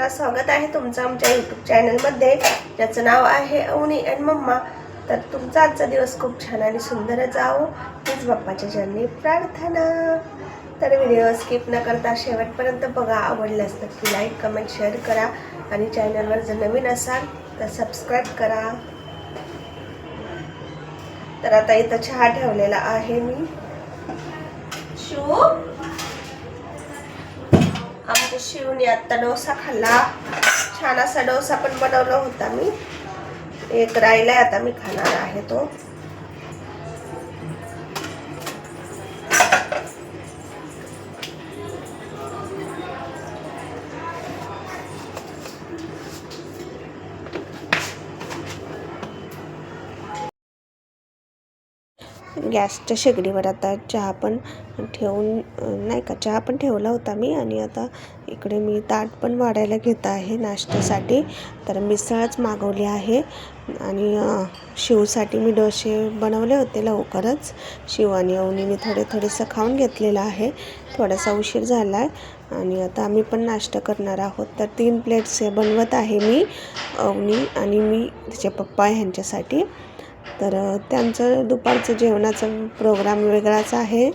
तर स्वागत आहे तुमचं आमच्या यूट्यूब चॅनलमध्ये ज्याचं नाव आहे अवनी अँड मम्मा. तर तुमचा आजचा दिवस खूप छान आणि सुंदर जावो हीच बाप्पाच्या जन्मी प्रार्थना. तर व्हिडिओ स्किप न करता शेवटपर्यंत बघा. आवडल्यास नक्की लाईक कमेंट शेअर करा. आणि चॅनलवर जर नवीन असाल तर सबस्क्राईब करा. तर आता इथं चहा ठेवलेला आहे मी. शिव आमच्या शिवने आत्ता डोसा खाल्ला. छान असा डोसा पण बनवला होता मी. एक राहिला आता मी खाणार आहे तो. गॅसच्या शेगडीवर आता चहा पण ठेवून नाही का चहा पण ठेवला होता मी आणि आता इकडे मी ताट पण वाढायला घेत आहे नाश्त्यासाठी. तर मिसळच मागवली आहे आणि शिवसाठी मी डोसे बनवले होते लवकरच. शिव आणि अवनीने थोडे थोडेसं खाऊन घेतलेलं आहे. थोडासा उशीर झाला आहे आणि आता आम्ही पण नाश्ता करणार आहोत. तर तीन प्लेट्स हे बनवत आहे मी अवनी आणि मी तिचे पप्पा ह्यांच्यासाठी तर त्यांचं दुपारचं जेवणाचं प्रोग्राम वेगळाच आहे.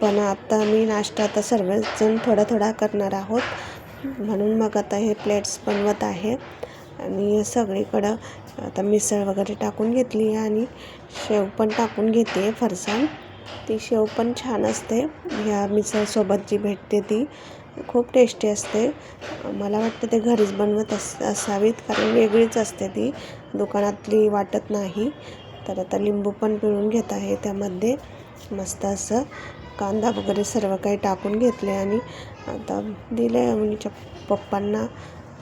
पण आता मी नाश्ता आता सर्वजण थोडा थोडा करणार आहोत. म्हणून मग आता हे प्लेट्स बनवत आहे. आणि सगळीकडं आता मिसळ वगैरे टाकून घेतली आणि शेव पण टाकून घेते फरसाण. ती शेव पण छान असते. ह्या मिसळसोबत जी भेटते ती. खूप टेस्टी असते. मला वाटतं ते घरीच बनवत अस असावीत कारण वेगळीच असते ती. दुकानातली वाटत नाही. तर आता लिंबू पण पिळून घेत आहे त्यामध्ये. मस्त असं कांदा वगैरे सर्व काही टाकून घेतले आणि आता दिले अवनीच्या पप्पांना.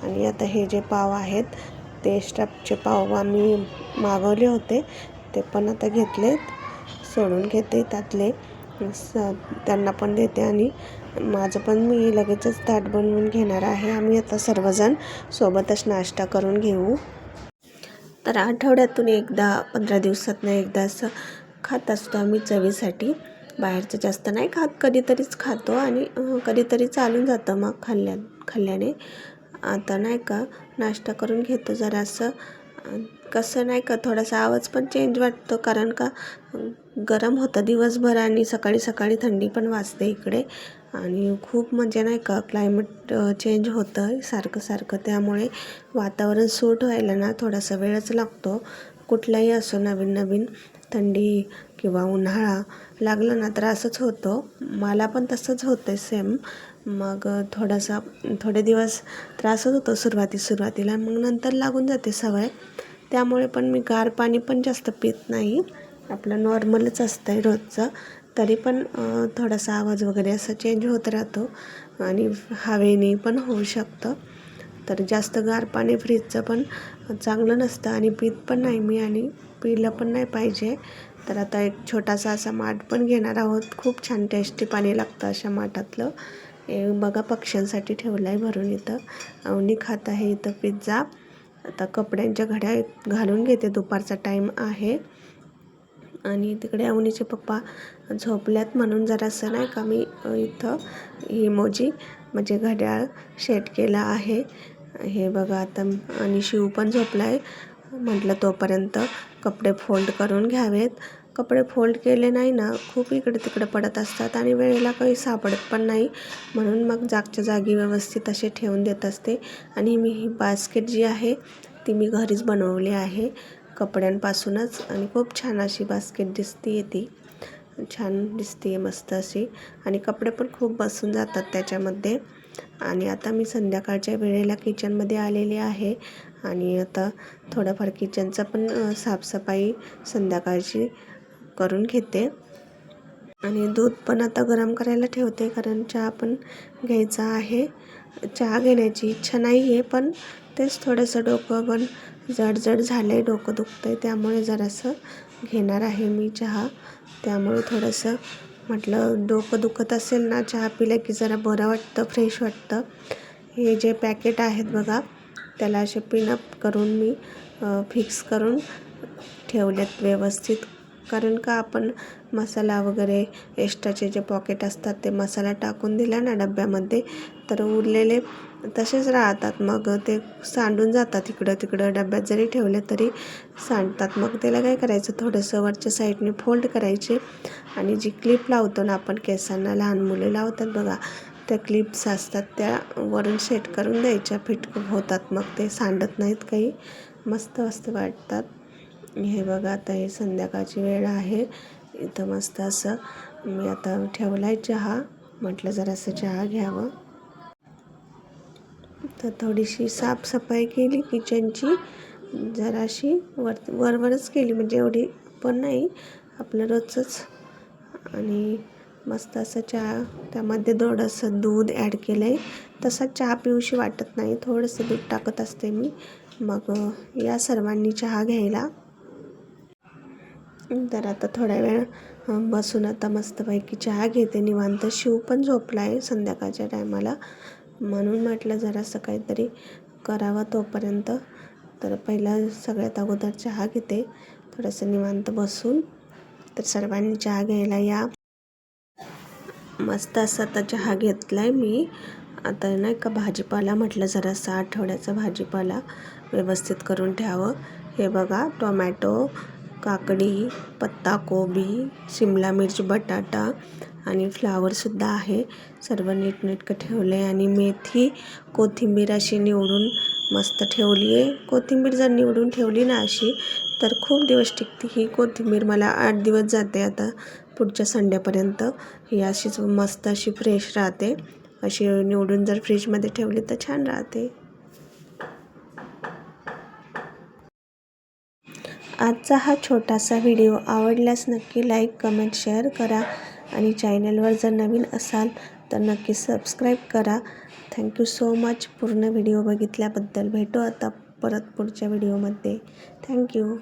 आणि आता हे जे पाव आहेत ते स्टफचे पाव आम्ही मागवले होते. ते पण आता घेतलेत. सोडून घेते त्यातले. स त्यांना पण देते आणि माझं पण मी लगेचच ताट बनवून घेणार आहे. आम्ही आता सर्वजण सोबतच नाश्ता करून घेऊ. तर आठवड्यातून एकदा पंधरा दिवसातनं एकदा असं खात असतो आम्ही चवीसाठी. बाहेरचं जास्त नाही खात कधीतरीच खातो आणि कधीतरी चालून जातं मग खाल्ल्या खाल्ल्याने. आता नाही का नाश्ता करून घेतो जरासं. असं कसं नाही का थोडासा आवाज पण चेंज वाटतो कारण का गरम होतं दिवसभर आणि सकाळी सकाळी थंडी पण वाजते इकडे. आणि खूप म्हणजे नाही का क्लायमेट चेंज होतं सारखं सारखं. त्यामुळे वातावरण सूट व्हायला ना थोडासा वेळच लागतो. कुठलाही असो नवीन नवीन थंडी किंवा उन्हाळा लागला ना तर असंच मला पण तसंच होतं सेम मग थोडासा थोडे दिवस त्रासच होतो सुरुवाती सुरुवातीला. मग नंतर लागून जाते सवय. त्यामुळे पण मी गार पाणी पण जास्त पित नाही. आपलं नॉर्मलच असतं आहे रोजचं. तरी पण थोडासा आवाज वगैरे असा चेंज होत राहतो. आणि हवेने पण होऊ शकतं. तर जास्त गार पाणी फ्रीजचं पण चांगलं नसतं. आणि पित पण नाही मी आणि पिलं पण नाही पाहिजे. तर आता एक छोटासा असा माठ पण घेणार आहोत. खूप छान टेस्टी पाणी लागतं अशा माठातलं. हे बघा पक्ष्यांसाठी ठेवलं आहे भरून इथं. अवनी खात आहे इथं पिझ्झा. आता कपड्यांच्या घड्या घालून घेते. दुपारचा टाईम आहे. आणि तिकडे अवनीचे पप्पा झोपल्यात म्हणून जरासं नाही का मी इथं इमोजी म्हणजे घड्याळ शेट केला आहे. हे बघा आता आणि शिव पण झोपला आहे म्हटलं तोपर्यंत कपडे फोल्ड करून घ्यावेत. कपडे फोल्ड केले नाही ना खूप इकडे तिकडे पडत असतात आणि वेळेला काही सापडत पण नाही. म्हणून मग जागच्या जागी व्यवस्थित असे ठेवून देत असते. आणि मी ही बास्केट जी आहे ती मी घरीच बनवली आहे. कपड्यांपासूनच. आणि खूप छान अशी बास्केट दिसते ती. छान दिसते मस्त अशी. आणि कपडे पण खूप बसून जातात त्याच्यामध्ये. आणि आता मी संध्याकाळच्या वेळेला किचनमध्ये आलेली आहे. आणि आता थोडंफार किचनचं पण साफसफाई संध्याकाळची करून घेते. आणि दूध पण आता गरम करायला ठेवते कारण चहा पण घ्यायचा आहे. चहा घेण्याची इच्छा नाही आहे पण तेच थोडंसं डोकं पण जड जड झालं आहे डोकं दुखतं आहे त्यामुळे जरासं घेणार आहे मी चहा. त्यामुळे थोडंसं म्हटलं डोकं दुखत असेल ना चहा पिलं की जरा बरं वाटतं फ्रेश वाटतं. हे जे पॅकेट आहेत बघा त्याला असे पिनअप करून मी फिक्स करून ठेवलेत व्यवस्थित. कारण का आपण मसाला वगैरे एक्स्ट्राचे जे पॉकेट असतात ते मसाला टाकून दिला ना डब्यामध्ये तर उरलेले तसेच राहतात. मग ते सांडून जातात इकडं तिकडं. डब्यात जरी ठेवले तरी सांडतात. मग त्याला काय करायचं? थोडंसं वरच्या साईडने फोल्ड करायचे आणि जी क्लिप लावतो ना आपण केसांना लहान मुले लावतात बघा त्या क्लिप्स असतात त्या वरून सेट करून द्यायच्या. फिट होतात. मग ते सांडत नाहीत काही. मस्त मस्त वाटतात. हे बघा आता हे संध्याकाळची वेळ आहे. इथं मस्त असं मी आता ठेवला आहे चहा. म्हटलं जरासं चहा घ्यावं. तर थोडीशी साफसफाई केली किचनची. जराशी वर वरवरच केली म्हणजे एवढी पण नाही. आपलं रोजच आणि मस्त असं चहा त्यामध्ये थोडंसं दूध ॲड केलं आहे तसा चहा पिऊशी वाटत नाही. थोडंसं दूध टाकत असते मी. मग या सर्वांनी चहा घ्यायला. तर आता थोड्या वेळ बसून आता मस्तपैकी चहा घेते. निवांत शिव पण झोपला आहे संध्याकाळच्या टायमाला. म्हणून म्हटलं जरासं काहीतरी करावं तोपर्यंत. तर पहिला सगळ्यात अगोदर चहा घेते. थोडंसं निवांत बसून. तर सर्वांनी चहा घ्यायला या. मस्त असं आता चहा घेतला आहे मी. आता नाही का भाजीपाला म्हटलं जरासा आठवड्याचा भाजीपाला व्यवस्थित करून ठेवावं. हे बघा टोमॅटो काकडी पत्ताकोबी शिमला मिरची बटाटा आणि फ्लावरसुद्धा आहे. सर्व नीटनेटकं ठेवलं आहे आणि मेथी कोथिंबीर अशी निवडून मस्त ठेवली आहे कोथिंबीर जर निवडून ठेवली ना अशी तर खूप दिवस टिकते. ही कोथिंबीर मला आठ दिवस जाते आता पुढच्या संडेपर्यंत. ही अशीच मस्त अशी फ्रेश राहते. अशी निवडून जर फ्रीजमध्ये ठेवली तर छान राहते. आजचा हा छोटासा व्हिडिओ आवडल्यास नक्की लाईक कमेंट शेअर करा आणि चॅनलवर जर नवीन असाल तर नक्की सबस्क्राईब करा. Thank you so much. पूर्ण व्हिडिओ बघितल्याबद्दल भेटू आता परत पुढच्या व्हिडिओमध्ये. थँक्यू